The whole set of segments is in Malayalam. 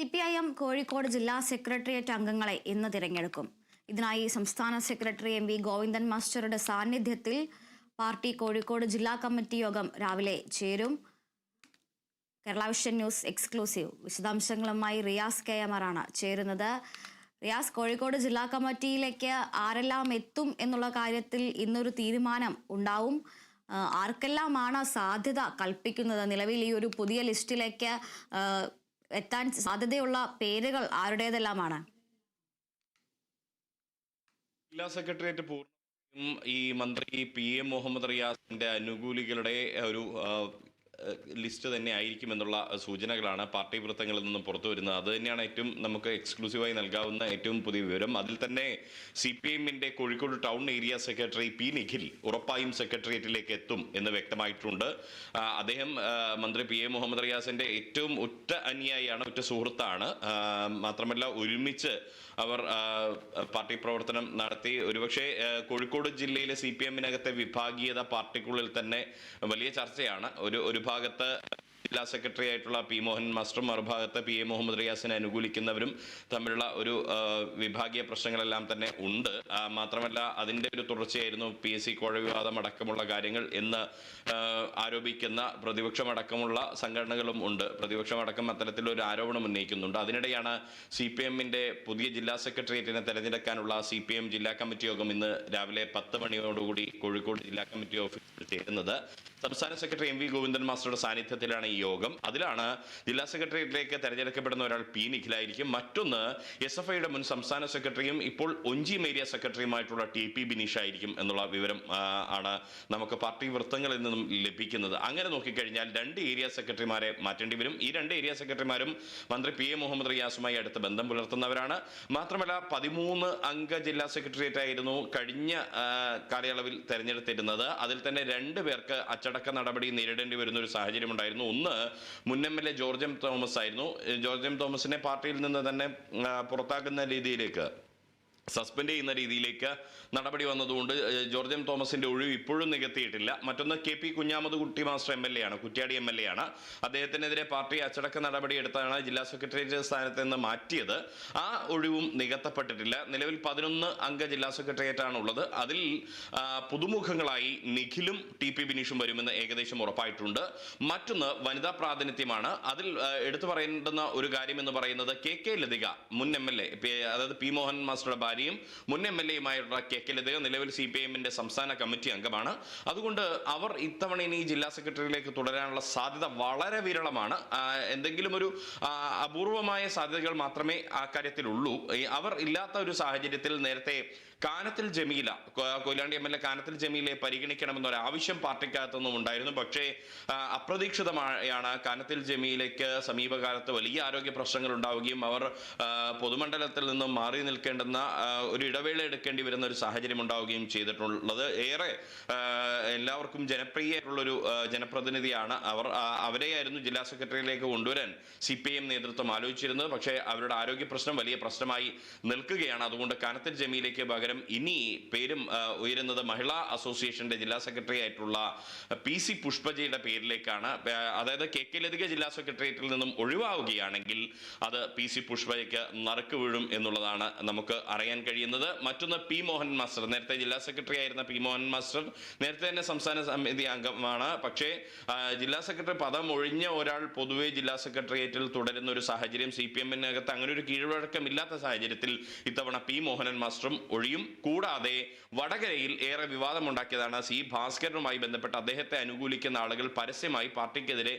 C P I M Kozhikode ജില്ലാ സെക്രട്ടേറിയറ്റ് അംഗങ്ങളെ ഇന്ന് തിരഞ്ഞെടുക്കും. ഇതിനായി സംസ്ഥാന സെക്രട്ടറി എം വി ഗോവിന്ദൻ മാസ്റ്ററുടെ സാന്നിധ്യത്തിൽ പാർട്ടി കോഴിക്കോട് ജില്ലാ കമ്മിറ്റി യോഗം രാവിലെ ചേരും. Kerala vision news exclusive. വിശദാംശങ്ങളുമായി റിയാസ് കെ എം ആണ് ചേരുന്നത്. റിയാസ് കോഴിക്കോട് ജില്ലാ കമ്മിറ്റിയിലേക്ക് ആരെല്ലാം എത്തും എന്നുള്ള കാര്യത്തിൽ ഇന്നൊരു തീരുമാനം ഉണ്ടാവും. ആർക്കെല്ലാമാണ് സാധ്യത കൽപ്പിക്കുന്നത്? നിലവിൽ ഈ ഒരു പുതിയ ലിസ്റ്റിലേക്ക് എത്താൻ സാധ്യതയുള്ള പേരുകൾ ആരുടേതെല്ലാമാണ്? ജില്ലാ സെക്രട്ടേറിയറ്റ് പൂർണമായും ഈ മന്ത്രി പി എം മുഹമ്മദ് റിയാസിന്റെ അനുകൂലികളുടെ ഒരു ലിസ്റ്റ് തന്നെ ആയിരിക്കും എന്നുള്ള സൂചനകളാണ് പാർട്ടി വൃത്തങ്ങളിൽ നിന്നും പുറത്തു വരുന്നത്. അത് തന്നെയാണ് ഏറ്റവും നമുക്ക് എക്സ്ക്ലൂസീവായി നൽകാവുന്ന ഏറ്റവും പുതിയ വിവരം. അതിൽ തന്നെ സി പി എമ്മിന്റെ Kozhikode town area secretary P Nikhil ഉറപ്പായും സെക്രട്ടേറിയറ്റിലേക്ക് എത്തും എന്ന് വ്യക്തമായിട്ടുണ്ട്. അദ്ദേഹം മന്ത്രി പി എ മുഹമ്മദ് റിയാസിന്റെ ഏറ്റവും ഉറ്റ അനുയായിയാണ് ഉറ്റ സുഹൃത്താണ്. മാത്രമല്ല ഒരുമിച്ച് അവർ പാർട്ടി പ്രവർത്തനം നടത്തി. ഒരുപക്ഷെ കോഴിക്കോട് ജില്ലയിലെ സി പി എമ്മിനകത്തെ വിഭാഗീയത പാർട്ടിക്കുള്ളിൽ തന്നെ വലിയ ചർച്ചയാണ്. ഒരു ഒരു ഭാഗത്ത് ജില്ലാ സെക്രട്ടറി ആയിട്ടുള്ള പി മോഹൻ മാസ്റ്ററും മറുഭാഗത്ത് പി എ മുഹമ്മദ് റിയാസിനെ അനുകൂലിക്കുന്നവരും തമ്മിലുള്ള ഒരു വിഭാഗീയ പ്രശ്നങ്ങളെല്ലാം തന്നെ ഉണ്ട്. മാത്രമല്ല അതിന്റെ ഒരു തുടർച്ചയായിരുന്നു പി എസ് സി കോഴ വിവാദം അടക്കമുള്ള കാര്യങ്ങൾ എന്ന് ആരോപിക്കുന്ന പ്രതിപക്ഷമടക്കമുള്ള സംഘടനകളും ഉണ്ട്. പ്രതിപക്ഷമടക്കം അത്തരത്തിലൊരു ആരോപണം ഉന്നയിക്കുന്നുണ്ട്. അതിനിടെയാണ് സി പി എമ്മിന്റെ പുതിയ ജില്ലാ സെക്രട്ടേറിയറ്റിനെ തെരഞ്ഞെടുക്കാനുള്ള സി പി എം ജില്ലാ കമ്മിറ്റി യോഗം ഇന്ന് രാവിലെ പത്ത് മണിയോടുകൂടി കോഴിക്കോട് ജില്ലാ കമ്മിറ്റി ഓഫീസിൽ ചേരുന്നത്. സംസ്ഥാന സെക്രട്ടറി എം വി ഗോവിന്ദൻ മാസ്റ്ററുടെ സാന്നിധ്യത്തിലാണ് ഈ യോഗം. അതിലാണ് ജില്ലാ സെക്രട്ടേറിയറ്റിലേക്ക് തെരഞ്ഞെടുക്കപ്പെടുന്ന ഒരാൾ പി നിഖിലായിരിക്കും. മറ്റൊന്ന് എസ് എഫ് ഐയുടെ മുൻ സംസ്ഥാന സെക്രട്ടറിയും ഇപ്പോൾ ഒഞ്ചി ഏരിയ സെക്രട്ടറിയുമായിട്ടുള്ള ടി പി ബിനീഷ് ആയിരിക്കും എന്നുള്ള വിവരം ആണ് നമുക്ക് പാർട്ടി വൃത്തങ്ങളിൽ നിന്നും ലഭിക്കുന്നത്. അങ്ങനെ നോക്കിക്കഴിഞ്ഞാൽ രണ്ട് ഏരിയ സെക്രട്ടറിമാരെ മാറ്റേണ്ടി വരും. ഈ രണ്ട് ഏരിയ സെക്രട്ടറിമാരും മന്ത്രി പി എ മുഹമ്മദ് റിയാസുമായി അടുത്ത ബന്ധം പുലർത്തുന്നവരാണ്. മാത്രമല്ല പതിമൂന്ന് അംഗ ജില്ലാ സെക്രട്ടേറിയറ്റ് ആയിരുന്നു കഴിഞ്ഞ കാലയളവിൽ തെരഞ്ഞെടുത്തിരുന്നത്. അതിൽ തന്നെ രണ്ട് പേർക്ക് അച്ചടക്ക നടപടി നേരിടേണ്ടി വരുന്ന ഒരു സാഹചര്യം ഉണ്ടായിരുന്നു. ഒന്ന് മുൻ M L A George M Thomas ആയിരുന്നു. ജോർജ് എം തോമസിനെ പാർട്ടിയിൽ നിന്ന് തന്നെ പുറത്താക്കുന്ന രീതിയിലേക്ക് സസ്പെൻഡ് ചെയ്യുന്ന രീതിയിലേക്ക് നടപടി വന്നതുകൊണ്ട് ജോർജ് എം തോമസിന്റെ ഒഴിവ് ഇപ്പോഴും നികത്തിയിട്ടില്ല. മറ്റൊന്ന് കെ പി കുഞ്ഞാമത് കുട്ടി മാസ്റ്റർ എം എൽ എ ആണ് കുറ്റ്യാടി എം എൽ എ ആണ്. അദ്ദേഹത്തിനെതിരെ പാർട്ടി അച്ചടക്ക നടപടി എടുത്താണ് ജില്ലാ സെക്രട്ടേറിയറ്റ് സ്ഥാനത്ത് നിന്ന് മാറ്റിയത്. ആ ഒഴിവും നികത്തപ്പെട്ടിട്ടില്ല. നിലവിൽ പതിനൊന്ന് അംഗ ജില്ലാ സെക്രട്ടേറിയറ്റ് ആണ് ഉള്ളത് അതിൽ പുതുമുഖങ്ങളായി നിഖിലും ടി പി ബിനീഷും വരുമെന്ന് ഏകദേശം ഉറപ്പായിട്ടുണ്ട്. മറ്റൊന്ന് വനിതാ പ്രാതിനിധ്യമാണ്. അതിൽ എടുത്തു പറയേണ്ടുന്ന ഒരു കാര്യം എന്ന് പറയുന്നത് കെ കെ ലതിക മുൻ എം എൽ എ അതായത് പി മോഹൻ മാസ്റ്ററുടെ ഭാര്യയും മുൻ എം എൽ എയുമായിട്ടുള്ള കെ കെ ലതയോ നിലവിൽ സി പി എമ്മിന്റെ സംസ്ഥാന കമ്മിറ്റി അംഗമാണ്. അതുകൊണ്ട് അവർ ഇത്തവണ ഇനി ജില്ലാ സെക്രട്ടറിയിലേക്ക് തുടരാനുള്ള സാധ്യത വളരെ വിരളമാണ്. എന്തെങ്കിലും ഒരു അപൂർവമായ സാധ്യതകൾ മാത്രമേ ആ കാര്യത്തിലുള്ളൂ. അവർ ഇല്ലാത്ത ഒരു സാഹചര്യത്തിൽ നേരത്തെ Kanathil Jameela Koyilandy M L A Kanathil ജമീലയെ പരിഗണിക്കണമെന്നൊരു ആവശ്യം പാർട്ടിക്കകത്തുനിന്നും ഉണ്ടായിരുന്നു. പക്ഷേ അപ്രതീക്ഷിതമായാണ് കാനത്തിൽ ജമീലയ്ക്ക് സമീപകാലത്ത് വലിയ ആരോഗ്യ പ്രശ്നങ്ങൾ ഉണ്ടാവുകയും അവർ പൊതുമണ്ഡലത്തിൽ നിന്നും മാറി നിൽക്കേണ്ടുന്ന ഒരു ഇടവേള എടുക്കേണ്ടി വരുന്ന ഒരു സാഹചര്യം ഉണ്ടാവുകയും ചെയ്തിട്ടുള്ളത്. ഏറെ എല്ലാവർക്കും ജനപ്രിയമായിട്ടുള്ളൊരു ജനപ്രതിനിധിയാണ് അവർ. അവരെയായിരുന്നു ജില്ലാ സെക്രട്ടറിയിലേക്ക് കൊണ്ടുവരാൻ സി പി എം നേതൃത്വം ആലോചിച്ചിരുന്നത്. പക്ഷേ അവരുടെ ആരോഗ്യ പ്രശ്നം വലിയ പ്രശ്നമായി നിൽക്കുകയാണ്. അതുകൊണ്ട് കാനത്തിൽ ജമീലയ്ക്ക് പകരം ഇനി പേരും ഉയരുന്നത് മഹിളാ അസോസിയേഷന്റെ ജില്ലാ സെക്രട്ടറി ആയിട്ടുള്ള പി സി പുഷ്പജയുടെ പേരിലേക്കാണ് അതായത് കെ കെ ലതിക ജില്ലാ സെക്രട്ടേറിയറ്റിൽ നിന്നും ഒഴിവാവുകയാണെങ്കിൽ അത് പി സി പുഷ്പജയ്ക്ക് നറുക്ക് വീഴും എന്നുള്ളതാണ് നമുക്ക് അറിയാൻ കഴിയുന്നത്. മറ്റൊന്ന് പി മോഹൻ മാസ്റ്റർ. നേരത്തെ ജില്ലാ സെക്രട്ടറി ആയിരുന്ന പി മോഹൻ മാസ്റ്റർ നേരത്തെ തന്നെ സംസ്ഥാന സമിതി അംഗമാണ്. പക്ഷേ ജില്ലാ സെക്രട്ടറി പദം ഒഴിഞ്ഞ ഒരാൾ പൊതുവെ ജില്ലാ സെക്രട്ടേറിയറ്റിൽ തുടരുന്ന ഒരു സാഹചര്യം സി പി എമ്മിനകത്ത് അങ്ങനെ ഒരു കീഴ്വഴക്കമില്ലാത്ത സാഹചര്യത്തിൽ ഇത്തവണ പി മോഹനൻ മാസ്റ്ററും ഒഴിയും. കൂടാതെ വടകരയിൽ ഏറെ വിവാദമുണ്ടാക്കിയതാണ് സി ഭാസ്കരനുമായി ബന്ധപ്പെട്ട് അദ്ദേഹത്തെ അനുകൂലിക്കുന്ന ആളുകൾ പരസ്യമായി പാർട്ടിക്കെതിരെ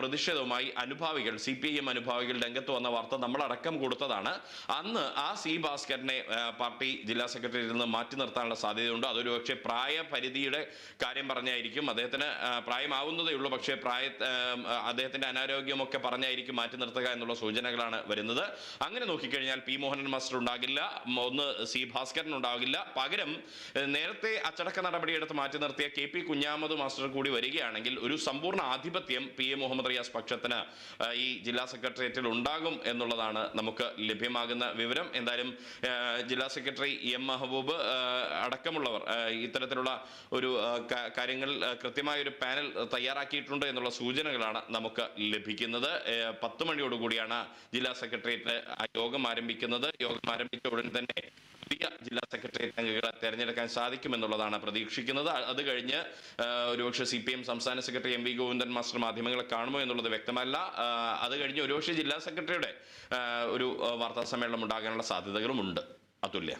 പ്രതിഷേധവുമായി അനുഭാവികൾ സി പി ഐ എം അനുഭാവികൾ രംഗത്ത് വന്ന വാർത്ത നമ്മളടക്കം കൊടുത്തതാണ്. അന്ന് ആ സി ഭാസ്കരനെ പാർട്ടി ജില്ലാ സെക്രട്ടറിയിൽ നിന്ന് മാറ്റി നിർത്താനുള്ള സാധ്യതയുണ്ട്. അതൊരു പക്ഷേ പ്രായപരിധിയുടെ കാര്യം പറഞ്ഞായിരിക്കും. അദ്ദേഹത്തിന് പ്രായമാവുന്നതേ ഉള്ളൂ. പക്ഷേ പ്രായ അദ്ദേഹത്തിന്റെ അനാരോഗ്യമൊക്കെ പറഞ്ഞായിരിക്കും മാറ്റി നിർത്തുക എന്നുള്ള സൂചനകളാണ് വരുന്നത്. അങ്ങനെ നോക്കിക്കഴിഞ്ഞാൽ പി മോഹനൻ മാസ്റ്റർ ഉണ്ടാകില്ല. ഒന്ന് സി ഭാസ്കരൻ ഉണ്ടാകില്ല. പകരം നേരത്തെ അച്ചടക്ക നടപടിയെടുത്ത് മാറ്റി നിർത്തിയ കെ പി കുഞ്ഞാമത് മാസ്റ്റർ കൂടി വരികയാണെങ്കിൽ ഒരു സമ്പൂർണ ആധിപത്യം പി എ മുഹമ്മദ് റിയാസ് പക്ഷത്തിന് ഈ ജില്ലാ സെക്രട്ടേറിയറ്റിൽ ഉണ്ടാകും എന്നുള്ളതാണ് നമുക്ക് ലഭ്യമാകുന്ന വിവരം. എന്തായാലും ജില്ലാ സെക്രട്ടറി എം മെഹബൂബ് അടക്കമുള്ളവർ ഇത്തരത്തിലുള്ള ഒരു കാര്യങ്ങൾ കൃത്യമായ ഒരു പാനൽ തയ്യാറാക്കിയിട്ടുണ്ട് എന്നുള്ള സൂചനകളാണ് നമുക്ക് ലഭിക്കുന്നത്. പത്ത് മണിയോടുകൂടിയാണ് ജില്ലാ സെക്രട്ടേറിയറ്റ് യോഗം ആരംഭിക്കുന്നത്. യോഗം ആരംഭിച്ച ഉടൻ തന്നെ പുതിയ ജില്ലാ സെക്രട്ടേറിയറ്റ് അംഗങ്ങളെ തെരഞ്ഞെടുക്കാൻ സാധിക്കുമെന്നുള്ളതാണ് പ്രതീക്ഷിക്കുന്നത്. അത് കഴിഞ്ഞ് ഒരുപക്ഷെ സി പി എം സംസ്ഥാന secretary M V Govindan master മാധ്യമങ്ങളെ കാണുമോ എന്നുള്ളത് വ്യക്തമല്ല. അത് കഴിഞ്ഞ് ഒരുപക്ഷെ ജില്ലാ സെക്രട്ടറിയുടെ ഒരു വാർത്താ സമ്മേളനം ഉണ്ടാകാനുള്ള സാധ്യതകളുമുണ്ട്. അതുല്യ.